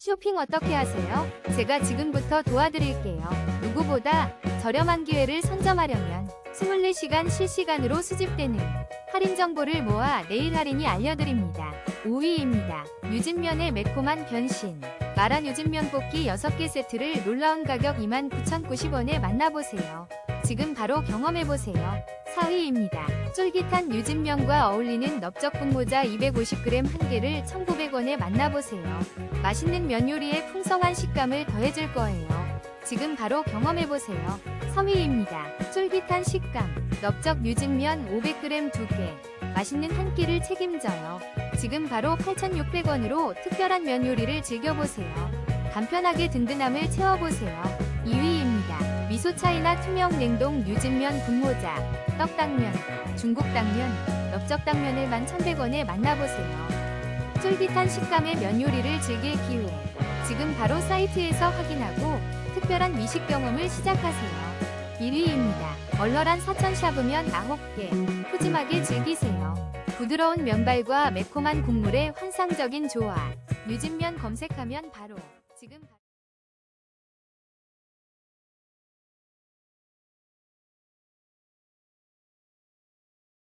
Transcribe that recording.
쇼핑 어떻게 하세요? 제가 지금부터 도와드릴게요. 누구보다 저렴한 기회를 선점하려면 24시간 실시간으로 수집되는 할인 정보를 모아 내일 할인이 알려드립니다. 5위입니다. 유진면의 매콤한 변신. 마란 유진면 뽑기 6개 세트를 놀라운 가격 29,090원에 만나보세요. 지금 바로 경험해보세요. 4위입니다. 쫄깃한 유진면과 어울리는 넓적 분모자 250g 한 개를 1,900원에 만나보세요. 맛있는 면 요리에 풍성한 식감을 더해줄 거예요. 지금 바로 경험해보세요. 3위입니다. 쫄깃한 식감, 넓적 유진면 500g 2개, 맛있는 한 끼를 책임져요. 지금 바로 8,600원으로 특별한 면 요리를 즐겨보세요. 간편하게 든든함을 채워보세요. 2위입니다. 미소 차이나 투명 냉동 유진면 분모자, 떡당면, 중국 당면, 넓적 당면을 11,100원에 만나보세요. 쫄깃한 식감의 면 요리를 즐길 기회. 지금 바로 사이트에서 확인하고 특별한 미식 경험을 시작하세요. 1위입니다. 얼얼한 사천 샤브면 9개. 푸짐하게 즐기세요. 부드러운 면발과 매콤한 국물의 환상적인 조화. 유진면 검색하면 바로 지금 바-